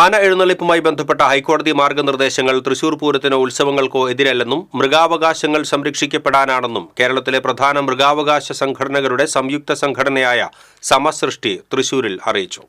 ആന എഴുന്നള്ളിപ്പുമായി ബന്ധപ്പെട്ട ഹൈക്കോടതി മാർഗനിർദ്ദേശങ്ങൾ തൃശൂർ പൂരത്തിനോ ഉത്സവങ്ങൾക്കോ എതിരല്ലെന്നും മൃഗാവകാശങ്ങൾ സംരക്ഷിക്കപ്പെടാനാണെന്നും കേരളത്തിലെ പ്രധാന മൃഗാവകാശ സംഘടനകളുടെ സംയുക്ത സംഘടനയായ സമസൃഷ്ടി തൃശൂരിൽ അറിയിച്ചു.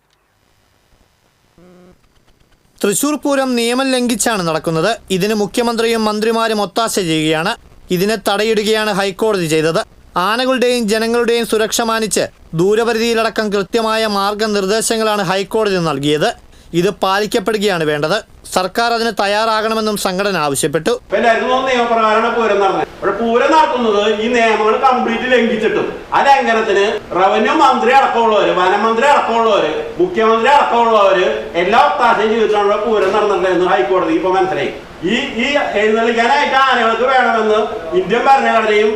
തൃശൂർ പൂരം നിയമം ലംഘിച്ചാണ് നടക്കുന്നത്. ഇതിന് മുഖ്യമന്ത്രിയും മന്ത്രിമാരും ഒത്താശ ചെയ്യുകയാണ്. ഇതിനെ തടയിടുകയാണ് ഹൈക്കോടതി ചെയ്തത്. ആനകളുടെയും ജനങ്ങളുടെയും സുരക്ഷ മാനിച്ച് ദൂരപരിധിയിലടക്കം കൃത്യമായ മാർഗനിർദ്ദേശങ്ങളാണ് ഹൈക്കോടതി നൽകിയത്. ഇത് പാലിക്കപ്പെടുകയാണ് വേണ്ടത്. സർക്കാർ അതിന് തയ്യാറാകണമെന്നും സംഘടന ആവശ്യപ്പെട്ടു. നിയമപ്രകാരമാണ് പൂരം നടന്നത്. പൂരം നടത്തുന്നത് ഈ നിയമങ്ങൾ കംപ്ലീറ്റ് ലംഘിച്ചിട്ടും. ആ ലംഘനത്തിന് റവന്യൂ മന്ത്രി അടക്കമുള്ളവര് വനമന്ത്രി അടക്കമുള്ളവര് മുഖ്യമന്ത്രി അടക്കമുള്ളവര് എല്ലാ ഒത്താശയും ഇവിടെ പൂരം നടന്നിട്ടുണ്ടെന്ന് ഹൈക്കോടതി ഇപ്പൊ മനസ്സിലായി. ഈ ഈ എഴുന്നള്ളിക്കാനായിട്ട് ആനകൾക്ക് വേണമെന്ന് ഇന്ത്യൻ ഭരണഘടനയും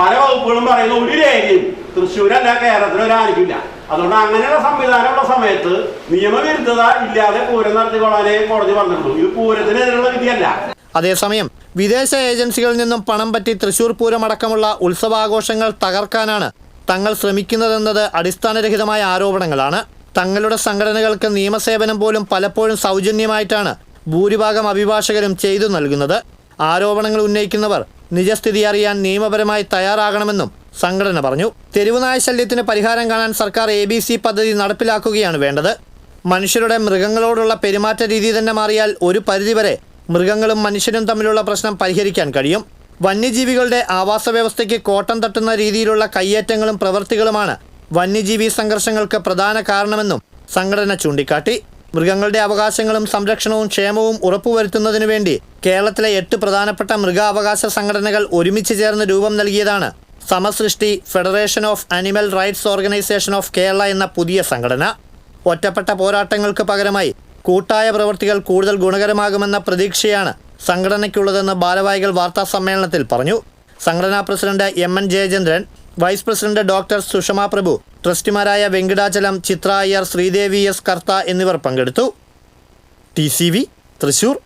പല വകുപ്പുകളും പറയുന്ന ഒരു രേഖയും തൃശ്ശൂരല്ല കേരളത്തിൽ ഒരു ആനയ്ക്കില്ല അതുകൊണ്ട് അങ്ങനെയുള്ള സംവിധാനമുള്ള സമയത്ത് നിയമവിരുദ്ധത ഇല്ലാതെ പൂരം നടത്തിക്കൊള്ളാനേ കോടതി പറഞ്ഞിട്ടുള്ളൂ. ഇത് പൂരത്തിനെതിരുള്ള വിധിയല്ല. അതേസമയം വിദേശ ഏജൻസികളിൽ നിന്നും പണം പറ്റി തൃശൂർ പൂരമടക്കമുള്ള ഉത്സവാഘോഷങ്ങൾ തകർക്കാനാണ് തങ്ങൾ ശ്രമിക്കുന്നതെന്നത് അടിസ്ഥാനരഹിതമായ ആരോപണങ്ങളാണ്. തങ്ങളുടെ സംഘടനകൾക്ക് നിയമസേവനം പോലും പലപ്പോഴും സൗജന്യമായിട്ടാണ് ഭൂരിഭാഗം അഭിഭാഷകരും ചെയ്തു നൽകുന്നത്. ആരോപണങ്ങൾ ഉന്നയിക്കുന്നവർ നിജസ്ഥിതി അറിയാൻ നിയമപരമായി തയ്യാറാകണമെന്നും സംഘടന പറഞ്ഞു. തെരുവുനായ ശല്യത്തിന് പരിഹാരം കാണാൻ സർക്കാർ എ ബി സി പദ്ധതി നടപ്പിലാക്കുകയാണ് വേണ്ടത്. മനുഷ്യരുടെ മൃഗങ്ങളോടുള്ള പെരുമാറ്റ രീതി തന്നെ മാറിയാൽ ഒരു പരിധിവരെ മൃഗങ്ങളും മനുഷ്യരും തമ്മിലുള്ള പ്രശ്നം പരിഹരിക്കാൻ കഴിയും. വന്യജീവികളുടെ ആവാസ വ്യവസ്ഥയ്ക്ക് കോട്ടം തട്ടുന്ന രീതിയിലുള്ള കയ്യേറ്റങ്ങളും പ്രവൃത്തികളുമാണ് വന്യജീവി സംഘർഷങ്ങൾക്ക് പ്രധാന കാരണമെന്നും സംഘടന ചൂണ്ടിക്കാട്ടി. മൃഗങ്ങളുടെ അവകാശങ്ങളും സംരക്ഷണവും ക്ഷേമവും ഉറപ്പുവരുത്തുന്നതിനു വേണ്ടി കേരളത്തിലെ എട്ട് പ്രധാനപ്പെട്ട മൃഗാവകാശ സംഘടനകൾ ഒരുമിച്ച് ചേർന്ന് രൂപം നൽകിയതാണ് Samasrishti federation of animal rights organisation of Kerala എന്ന പുതിയ സംഘടന. ഒറ്റപ്പെട്ട പോരാട്ടങ്ങൾക്ക് പകരമായി കൂട്ടായ പ്രവൃത്തികൾ കൂടുതൽ ഗുണകരമാകുമെന്ന പ്രതീക്ഷയാണ് സംഘടനയ്ക്കുള്ളതെന്ന് ബാലവായികൾ വാർത്താ സമ്മേളനത്തിൽ പറഞ്ഞു. സംഘടനാ president M N Jayachandran vice president doctor Sushama Prabhu ട്രസ്റ്റിമാരായ Venkatachalam ചിത്ര അയ്യർ ശ്രീദേവി എസ് കർത്ത എന്നിവർ പങ്കെടുത്തു. T C V Thrissur.